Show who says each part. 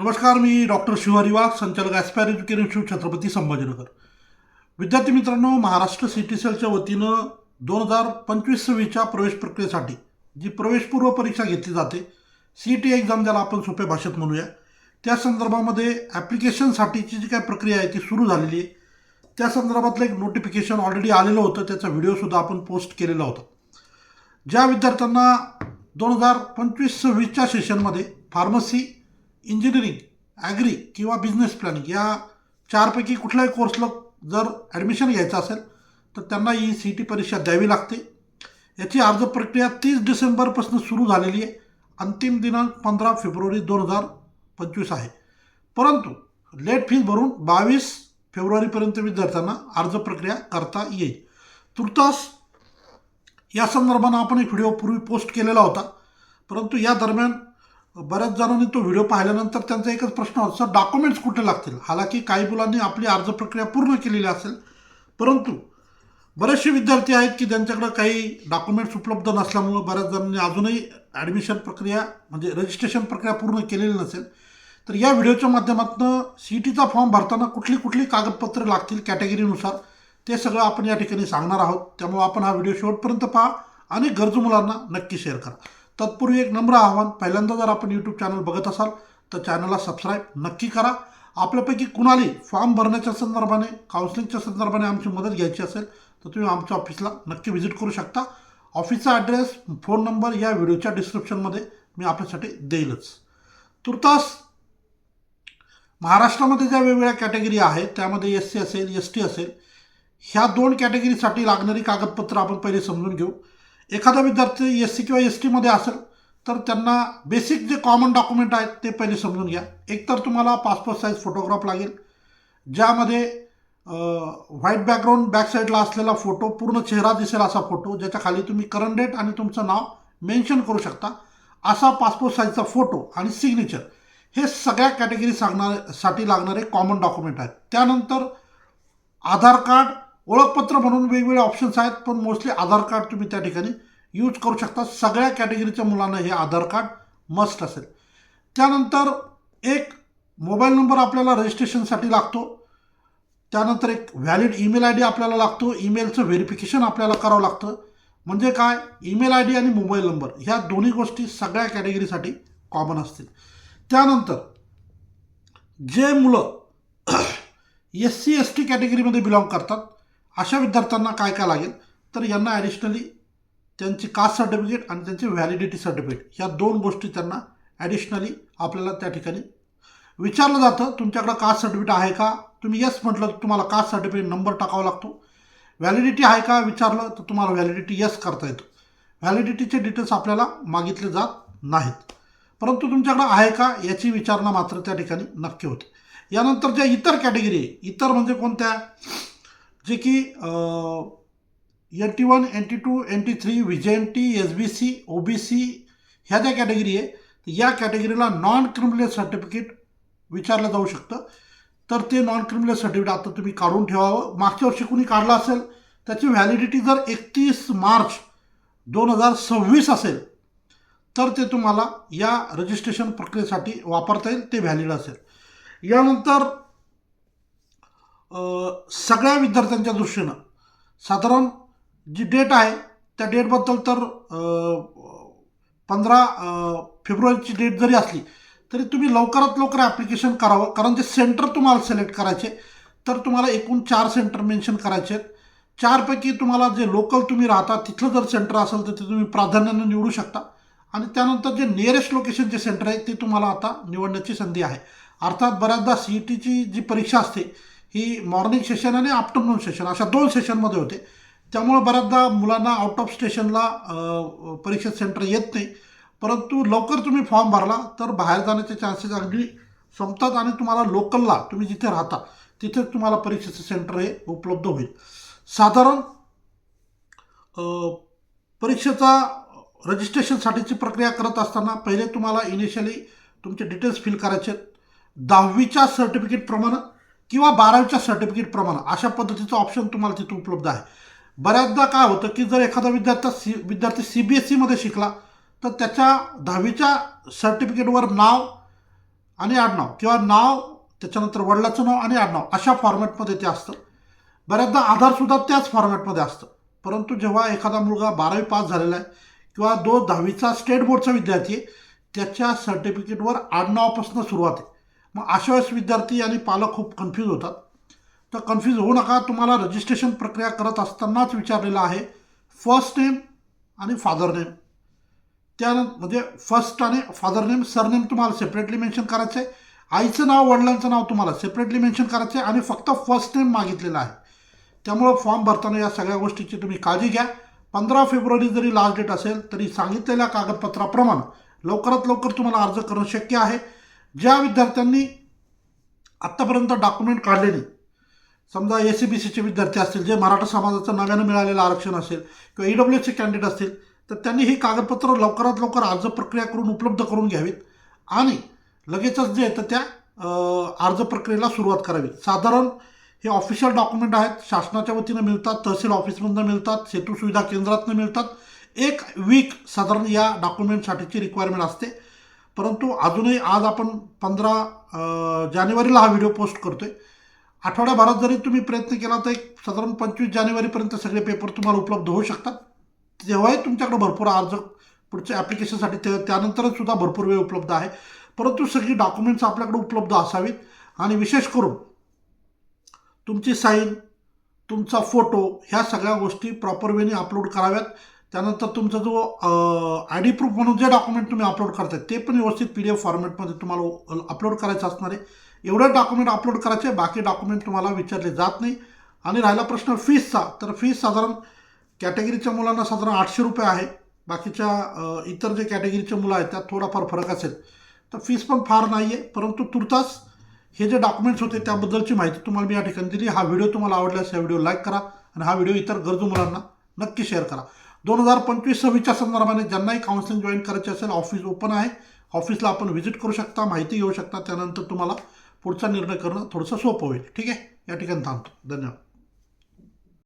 Speaker 1: नमस्कार मी डॉक्टर शिवारी वाघ संचालक aspire education Shiv Chhatrapati Sambhajinagar. विद्यार्थी मित्रांनो महाराष्ट्र सी टी सेलच्या वतीनं दोन हजार पंचवीस सव्वीसच्या प्रवेश प्रक्रियेसाठी जी प्रवेशपूर्व परीक्षा घेतली जाते सी टी एक्झाम ज्याला आपण सोप्या भाषेत म्हणूया त्या संदर्भामध्ये ॲप्लिकेशनसाठीची जी काय प्रक्रिया आहे ती सुरू झालेली आहे. त्या संदर्भातलं एक नोटिफिकेशन ऑलरेडी आलेलं होतं त्याचा व्हिडिओसुद्धा आपण पोस्ट केलेला होता. ज्या विद्यार्थ्यांना दोन हजार पंचवीस सव्वीसच्या सेशनमध्ये फार्मसी इंजिनिअरिंग ॲग्री किंवा बिझनेस प्लॅनिंग या चारपैकी कुठल्याही कोर्सला जर ॲडमिशन घ्यायचं असेल तर त्यांना ही सी टी परीक्षा द्यावी लागते. याची अर्ज प्रक्रिया तीस डिसेंबरपासून सुरू झालेली आहे. अंतिम दिनांक पंधरा फेब्रुवारी दोन हजार पंचवीस आहे. परंतु लेट फीज भरून बावीस फेब्रुवारीपर्यंत विद्यार्थ्यांना अर्ज प्रक्रिया करता येईल. तुर्तास या संदर्भानं आपण एक व्हिडिओ पूर्वी पोस्ट केलेला होता. परंतु या दरम्यान बऱ्याच जणांनी तो व्हिडिओ पाहिल्यानंतर त्यांचा एकच प्रश्न होता सर डॉक्युमेंट्स कुठे लागतील? हालाकी काही मुलांनी आपली अर्ज प्रक्रिया पूर्ण केलेली असेल परंतु बरेचसे विद्यार्थी आहेत की ज्यांच्याकडे काही डॉक्युमेंट्स उपलब्ध नसल्यामुळं बऱ्याच जणांनी अजूनही ॲडमिशन प्रक्रिया म्हणजे रजिस्ट्रेशन प्रक्रिया पूर्ण केलेली नसेल. तर या व्हिडिओच्या माध्यमातून सी टीचा फॉर्म भरताना कुठली कुठली कागदपत्रं लागतील कॅटेगरीनुसार ते सगळं आपण या ठिकाणी सांगणार आहोत. त्यामुळे आपण हा व्हिडिओ शेवटपर्यंत पहा आणि गरजू मुलांना नक्की शेअर करा. तत्पूर्वी एक नम्र आव्हान. पहिल्यांदा जर आपण यूट्यूब चॅनल बघत असाल तर चॅनलला सबस्क्राईब नक्की करा. आपल्यापैकी कुणाली फॉर्म भरण्याच्या संदर्भाने काउन्सिलिंगच्या संदर्भाने आमची मदत घ्यायची असेल तर तुम्ही आमच्या ऑफिसला नक्की व्हिजिट करू शकता. ऑफिसचा ॲड्रेस फोन नंबर या व्हिडिओच्या डिस्क्रिप्शनमध्ये मी आपल्यासाठी देईलच. तुर्तास महाराष्ट्रामध्ये ज्या वेगवेगळ्या कॅटेगरी आहेत त्यामध्ये एस सी असेल एस टी असेल ह्या दोन कॅटेगरीसाठी लागणारी कागदपत्र आपण पहिले समजून घेऊ. एखादा विद्यार्थी एस सी किंवा एस टीमध्ये असेल तर त्यांना बेसिक जे कॉमन डॉक्युमेंट आहेत ते पहिले समजून घ्या. एक तर तुम्हाला पासपोर्ट साईज फोटोग्राफ लागेल ज्यामध्ये व्हाईट बॅकग्राऊंड बॅक साईडला असलेला फोटो पूर्ण चेहरा दिसेल असा फोटो ज्याच्या खाली तुम्ही करंट डेट आणि तुमचं नाव मेन्शन करू शकता. असा पासपोर्ट साईजचा फोटो आणि सिग्नेचर हे सगळ्या कॅटेगरी सांगणार साठी लागणारे कॉमन डॉक्युमेंट आहेत. त्यानंतर आधार कार्ड ओळखपत्र म्हणून वेगवेगळे ऑप्शन्स आहेत पण मोस्टली आधार कार्ड तुम्ही त्या ठिकाणी यूज करू शकता. सगळ्या कॅटेगरीच्या मुलांना हे आधार कार्ड मस्ट असेल. त्यानंतर एक मोबाईल नंबर आपल्याला रजिस्ट्रेशनसाठी लागतो. त्यानंतर एक व्हॅलिड ईमेल आय डी आपल्याला लागतो. ईमेलचं व्हेरिफिकेशन आपल्याला करावं लागतं. म्हणजे काय? ईमेल आय डी आणि मोबाईल नंबर ह्या दोन्ही गोष्टी सगळ्या कॅटेगरीसाठी कॉमन असतील. त्यानंतर जे मुलं एस सी एस टी कॅटेगरीमध्ये बिलॉंग करतात अशा विद्यार्थ्यांना काय काय लागेल? तर यांना ॲडिशनली त्यांची कास्ट सर्टिफिकेट आणि त्यांची व्हॅलिडिटी सर्टिफिकेट ह्या दोन गोष्टी त्यांना ॲडिशनली आपल्याला त्या ठिकाणी विचारलं जातं. तुमच्याकडं कास्ट सर्टिफिकेट आहे का? तुम्ही येस म्हटलं तर तुम्हाला कास्ट सर्टिफिकेट नंबर टाकावा लागतो. व्हॅलिडिटी आहे का? विचारलं तर तुम्हाला व्हॅलिडिटी येस करता येतो. व्हॅलिडिटीचे डिटेल्स आपल्याला मागितले जात नाहीत. परंतु तुमच्याकडं आहे का? याची विचारणा मात्र त्या ठिकाणी नक्की होते. यानंतर ज्या इतर कॅटेगरी आहे इतर म्हणजे कोणत्या? जे की N T one N T two N T three V N T S B C O B C ह्या ज्या कॅटेगरी आहे या कॅटेगरीला नॉन क्रिमिनल सर्टिफिकेट विचारलं जाऊ शकतं. तर ते नॉन क्रिमिनल सर्टिफिकेट आता तुम्ही काढून ठेवावं. मागच्या वर्षी कुणी काढलं असेल त्याची व्हॅलिडिटी जर एकतीस मार्च दोन हजार सव्वीस असेल तर ते तुम्हाला या रजिस्ट्रेशन प्रक्रियेसाठी वापरता येईल ते व्हॅलिड असेल. यानंतर सगळ्या विद्यार्थ्यांच्या दृष्टीनं. साधारण जी डेट आहे त्या डेटबद्दल तर पंधरा फेब्रुवारीची डेट जरी असली तरी तुम्ही लवकरात लवकर ॲप्लिकेशन करावं. कारण जे सेंटर तुम्हाला सिलेक्ट करायचे तर तुम्हाला एकूण चार सेंटर मेन्शन करायचे आहेत. चारपैकी तुम्हाला जे लोकल तुम्ही राहता तिथलं जर सेंटर असेल तर ते तुम्ही प्राधान्यानं निवडू शकता. आणि त्यानंतर जे नियरेस्ट लोकेशन जे सेंटर आहे ते तुम्हाला आता निवडण्याची संधी आहे. अर्थात बऱ्याचदा सी ई टीची जी परीक्षा असते ही मॉर्निंग सेशन आणि आफ्टरनून सेशन अशा दोन सेशनमध्ये होते. त्यामुळे बऱ्याचदा मुलांना आउट ऑफ स्टेशनला परीक्षा सेंटर येत नाही. परंतु लवकर तुम्ही फॉर्म भरला तर बाहेर जाण्याचे चान्सेस अगदी संपतात आणि तुम्हाला लोकलला तुम्ही जिथे राहता तिथे तुम्हाला परीक्षेचं सेंटर हे उपलब्ध होईल. साधारण परीक्षेचा रजिस्ट्रेशनसाठीची प्रक्रिया करत असताना पहिले तुम्हाला इनिशियली तुमचे डिटेल्स फिल करायचे आहेत. दहावीच्या सर्टिफिकेटप्रमाणे किंवा बारावीच्या सर्टिफिकेटप्रमाणे अशा पद्धतीचं ऑप्शन तुम्हाला तिथं उपलब्ध आहे. बऱ्याचदा काय होतं की जर एखादा विद्यार्थी सी विद्यार्थी सी बी एस सीमध्ये शिकला तर त्याच्या दहावीच्या सर्टिफिकेटवर नाव आणि आडनाव किंवा नाव त्याच्यानंतर वडिलाचं नाव आणि आडनाव अशा फॉर्मॅटमध्ये ते असतं. बऱ्याचदा आधारसुद्धा त्याच फॉर्मॅटमध्ये असतं. परंतु जेव्हा एखादा मुलगा बारावी पास झालेला आहे किंवा दो दहावीचा स्टेट बोर्डचा विद्यार्थी आहे त्याच्या सर्टिफिकेटवर आडनावापासून सुरुवात आहे. मग अशा वेळेस विद्यार्थी आणि पालक खूप कन्फ्यूज होतात. तर कन्फ्यूज होऊ नका. तुम्हाला रजिस्ट्रेशन प्रक्रिया करत असतानाच विचारलेलं आहे. फर्स्ट नेम आणि फादर नेम त्या म्हणजे फर्स्ट आणि फादर नेम सरनेम तुम्हाला सेपरेटली मेन्शन करायचं आहे आईचं नाव वडिलांचं नाव तुम्हाला सेपरेटली मेन्शन करायचं आहे आणि फक्त फर्स्ट नेम मागितलेलं आहे. त्यामुळं फॉर्म भरताना या सगळ्या गोष्टीची तुम्ही काळजी घ्या. पंधरा फेब्रुवारी जरी लास्ट डेट असेल तरी सांगितलेल्या कागदपत्राप्रमाणे लवकरात लवकर तुम्हाला अर्ज करणं शक्य आहे. ज्या विद्यार्थ्यांनी आत्तापर्यंत डॉक्युमेंट काढले नाही समजा ए सी बी सीचे विद्यार्थी असतील जे मराठा समाजाचं नव्यानं मिळालेलं आरक्षण असेल किंवा ई डब्ल्यू एसचे कॅन्डिडेट असतील तर त्यांनी ही कागदपत्र लवकरात लवकर अर्ज प्रक्रिया करून उपलब्ध करून घ्यावीत आणि लगेचच जे तर त्या अर्ज प्रक्रियेला सुरुवात करावी साधारण हे ऑफिशियल डॉक्युमेंट आहेत शासनाच्या वतीनं मिळतात तहसील ऑफिसमधनं मिळतात सेतू सुविधा केंद्रातनं मिळतात. एक वीक साधारण या डॉक्युमेंटसाठीची रिक्वायरमेंट असते. परंतु अजूनही आज आपण पंधरा जानेवारीला हा व्हिडिओ पोस्ट करतो आहे आठवड्याभरात जरी तुम्ही प्रयत्न केला तर एक साधारण पंचवीस जानेवारीपर्यंत सगळे पेपर तुम्हाला उपलब्ध होऊ शकतात. तेव्हाही तुमच्याकडे भरपूर अर्ज पुढच्या ॲप्लिकेशनसाठी ते त्यानंतरच सुद्धा भरपूर वेळ उपलब्ध आहे. परंतु सगळी डॉक्युमेंट्स आपल्याकडे उपलब्ध असावीत आणि विशेष करून तुमची साईन तुमचा फोटो ह्या सगळ्या गोष्टी प्रॉपर वेने अपलोड कराव्यात. त्यानंतर तुमचा जो आय डी प्रूफ म्हणून जे डॉक्युमेंट तुम्ही अपलोड करताय ते पण व्यवस्थित पी डी एफ फॉर्मॅटमध्ये तुम्हाला अपलोड करायचं असणार आहे. एवढं डॉक्युमेंट अपलोड करायचे बाकी डॉक्युमेंट तुम्हाला विचारले जात नाही. आणि राहिला प्रश्न फीसचा तर फीस साधारण कॅटेगरीच्या मुलांना साधारण आठशे रुपये आहे. बाकीच्या इतर जे कॅटेगरीचे मुलं आहेत त्यात थोडाफार फरक असेल. तर फीस पण फार नाही आहे परंतु तुर्तास हे जे डॉक्युमेंट्स होते त्याबद्दलची माहिती तुम्हाला मी या ठिकाणी दिली. हा व्हिडिओ तुम्हाला आवडल्यास हा व्हिडिओ लाईक करा. आणि हा व्हिडिओ इतर गरजू मुलांना नक्की शेअर करा. दोन हजार पंचवीस सव्वीसच्या संदर्भाने ज्यांनाही काउन्सिलिंग जॉईन करायचे असेल ऑफिस ओपन आहे. ऑफिसला आपण व्हिजिट करू शकता माहिती घेऊ शकता. त्यानंतर तुम्हाला पुढचा निर्णय करणं थोडंसं सोपं होईल. ठीक आहे? या ठिकाणी थांबतो. धन्यवाद.